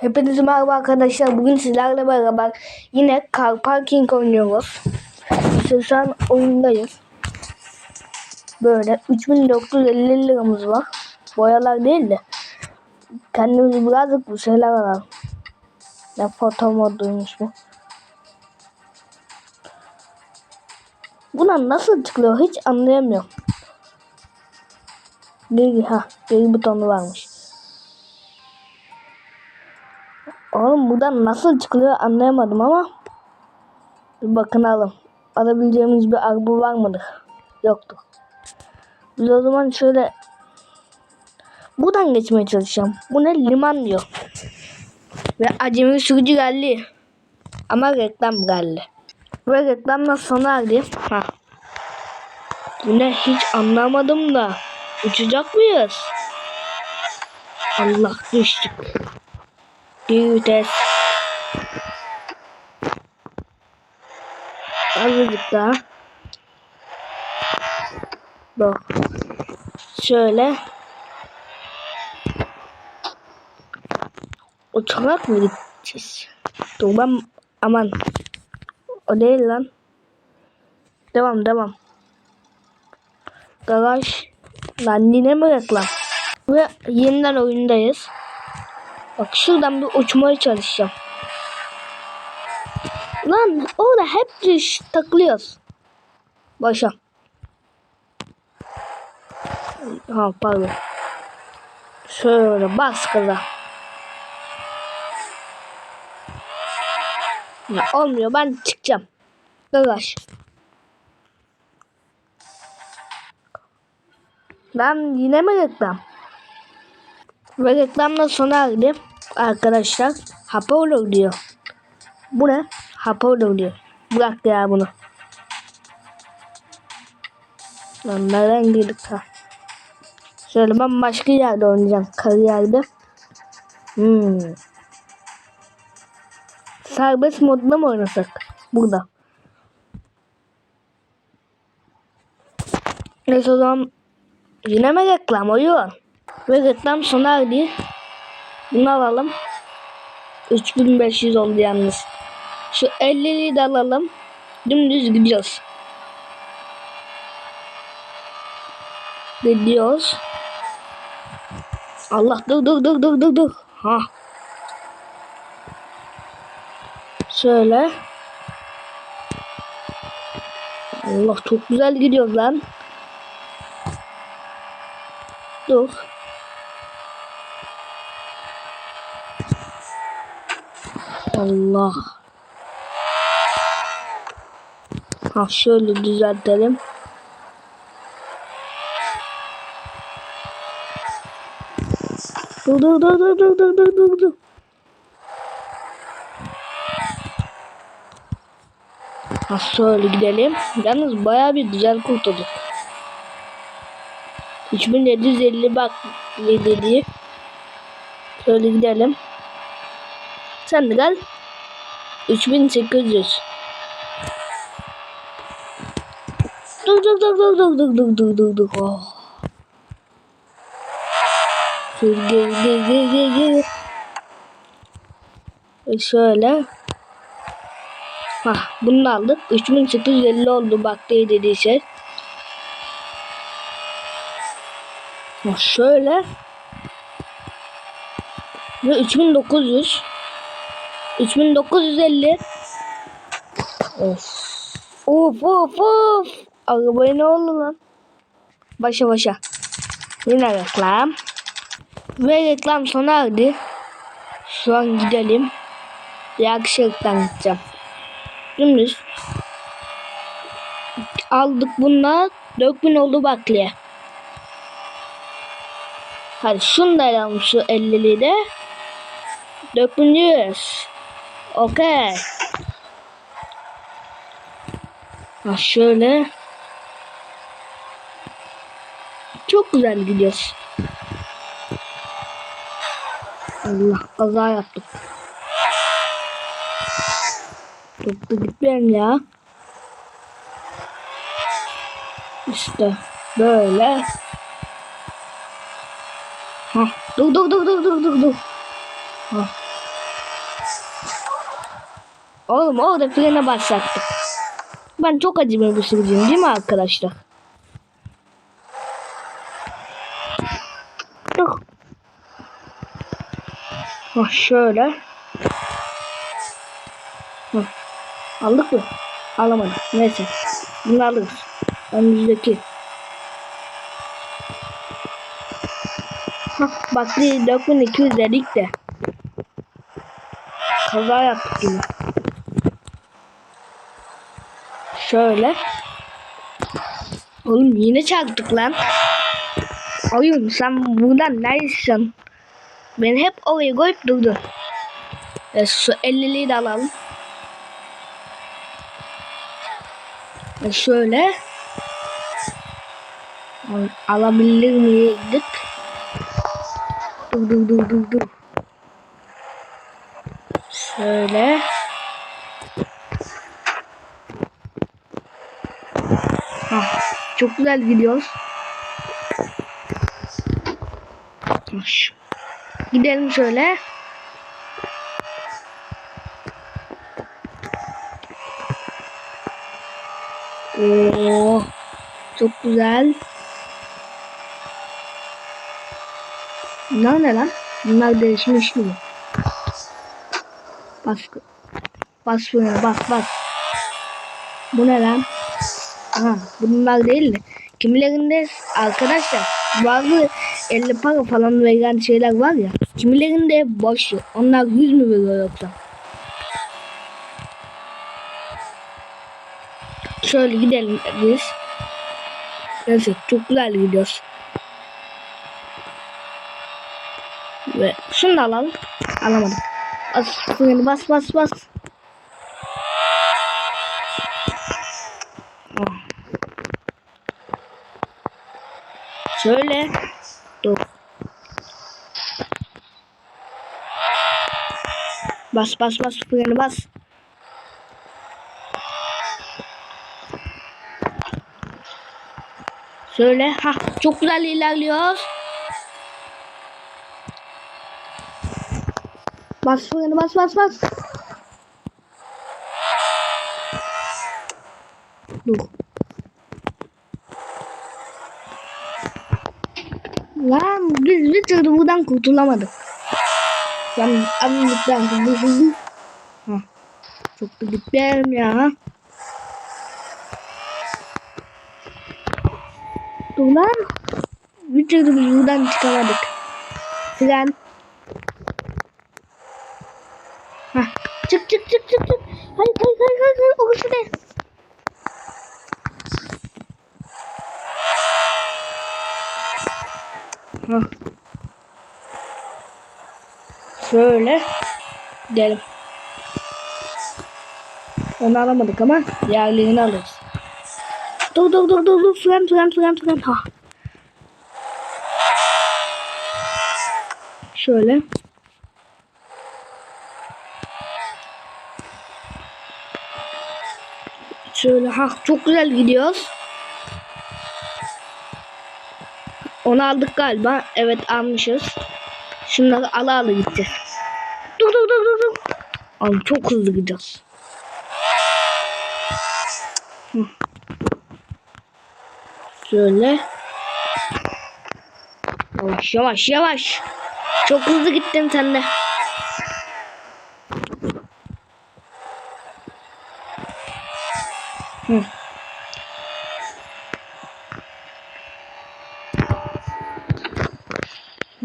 Hepinize merhaba arkadaşlar. Bugün sizlerle beraber yine Car Parking oynuyoruz. İşte şu an oyundayız. Böyle 3950 liramız var. Boyalar değil de. Kendimizi birazcık bu şeyler alalım. Ne foto moduymuş bu. Buna nasıl çıkılıyor hiç anlayamıyorum. Geri, ha, geri butonu varmış. Oğlum buradan nasıl çıkılıyor anlayamadım ama bir bakınalım. Alabileceğimiz bir araba var mıdır? Yoktur. Biz o zaman şöyle buradan geçmeye çalışacağım. Bu ne? Liman diyor. Ve acemi sürücü geldi. Ama reklam geldi. Ve reklamdan sonra geldi. Ha. Bu ne? Hiç anlamadım da. Uçacak mıyız? Allah düştük. Bir vites. Azıcık daha. Bak. Şöyle. Uçarak mı gideceğiz? Dur ben aman. O değil lan. Devam devam. Garaj. Lan yine mi reklam? Ve yeniden oyundayız. Bak şuradan bir uçmaya çalışacağım. Lan orada hep düş takılıyoruz. Başa. Ha pardon. Şöyle bas kıza. Ya olmuyor ben çıkacağım. Garaj. Lan yine mi reklam? Ve reklamdan sonra geldi. Arkadaşlar Apollo diyor. Bu ne? Apollo diyor. Bırak ya bunu. Lan nereden girdik ha? Şöyle ben başka yerde oynayacağım. Kariyerde. Hmm. Serbest modda mı oynasak? Burada. Neyse o zaman yine mi reklam oyun? Ve reklam sona erdi. Bunu alalım. 3500 oldu yalnız. Şu 50'liyi de alalım. Dümdüz gidiyoruz. Gidiyoruz. Allah dur dur dur dur dur dur. Ha. Şöyle. Allah çok güzel gidiyoruz lan. Dur. Allah. Ha şöyle düzeltelim. Dur dur dur dur dur dur dur dur dur. Ha şöyle gidelim. Yalnız baya bir güzel kurtulduk. 3750 bak ne dedi. Şöyle gidelim. Sen de gel. 3800. Dur dur dur dur dur dur dur dur dur dur. Oh. Gel gel gel gel gel. E şöyle. Ha bunu aldık. 3850 oldu bak diye dediği şey. Ha şöyle. Ve 3900. 3950. Of. Of of. Arabaya ne oldu lan? Başa başa. Yine reklam. Ve reklam sona erdi. Şu an gidelim. Yakışıktan gideceğim. Dümdüz. Aldık bunlar. 4000 oldu bakliye. Hadi şunu da alalım şu 50'li de. 4100. Okey. Ha şöyle. Çok güzel gidiyoruz. Allah kaza yaptık. Da gitmeyelim ya. İşte böyle. Ha, dur dur dur dur dur dur dur. Ha. Oğlum orada frene basacaktık. Ben çok acıma bir sürücüyüm değil mi arkadaşlar? Dur. Hah şöyle. Hah. Aldık mı? Alamadık. Neyse. Bunu alırız. Önümüzdeki. Hah bak bir 4200 dedik de. Kaza yaptık yine. Şöyle. Oğlum yine çarptık lan. Oyun sen buradan neredesin? Beni hep oraya koyup durdun. E, şu 50'liği de alalım. E, şöyle. Al- Alabilir miydik? Dur dur dur dur dur. Şöyle. Hah, çok güzel gidiyoruz. Gidelim şöyle. Oo, çok güzel. Bunlar ne lan? Bunlar değişmiş mi? Bas. Bas şuna bas bas. Bu ne lan? Aha, bunlar değil de. Kimilerinde arkadaşlar bazı 50 para falan veren şeyler var ya. Kimilerinde boş. Onlar 100 mü veriyor yoksa? Şöyle gidelim biz. Neyse çok güzel gidiyoruz. Ve şunu da alalım. Alamadım. Bas bas bas bas. Şöyle. Dur. Bas bas bas freni bas. Şöyle. Ha çok güzel ilerliyoruz. Bas freni bas bas bas. Dur. Lan biz bir türlü buradan kurtulamadık. Ben anlıktan kurtuldum. Ha. Çok da gitmeyelim ya. Dur lan. Bir türlü biz buradan çıkamadık. Fren. Hah. Çık çık çık çık çık. Hayır hayır hayır. hayır. Orası ne? Hah. Şöyle. Gidelim. Onu alamadık ama diğerlerini alırız. Dur dur dur dur dur. Fren fren fren fren. Ha. Şöyle. Şöyle ha çok güzel gidiyoruz. Onu aldık galiba. Evet almışız. Şunları ala ala gideceğiz. Dur dur dur dur dur. Abi çok hızlı. Hı. Şöyle. Yavaş yavaş yavaş. Çok hızlı gittin sen de.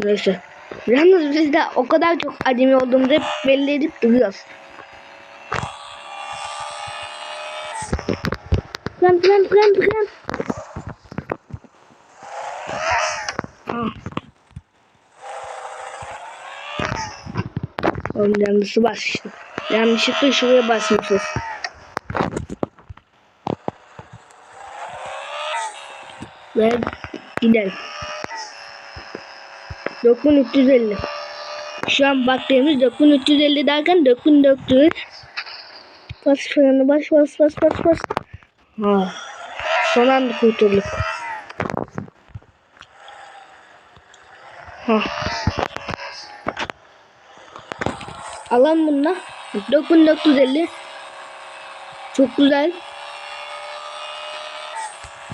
Neyse. Yalnız biz de o kadar çok acemi olduğumuzu hep belli edip duruyoruz. Plan plan plan plan. Ha. Oğlum yanlışı basmıştım. Yanlışlıkla şuraya basmışız. Ve gidelim. 9350. Şu an baktığımız 9350 derken 9400. Bas freni bas bas bas bas bas. Ha. Son anda kurtulduk. Ha. Alan bununla 9450 Çok güzel.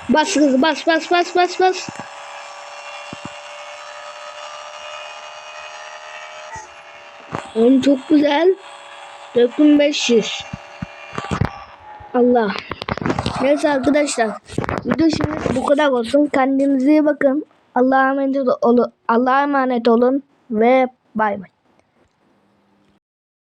Bas hızlı bas bas bas bas bas. Oğlum çok güzel. 4500. Allah. Neyse arkadaşlar. Video şimdi bu kadar olsun. Kendinize iyi bakın. Allah'a emanet olun. Allah'a emanet olun ve bay bay.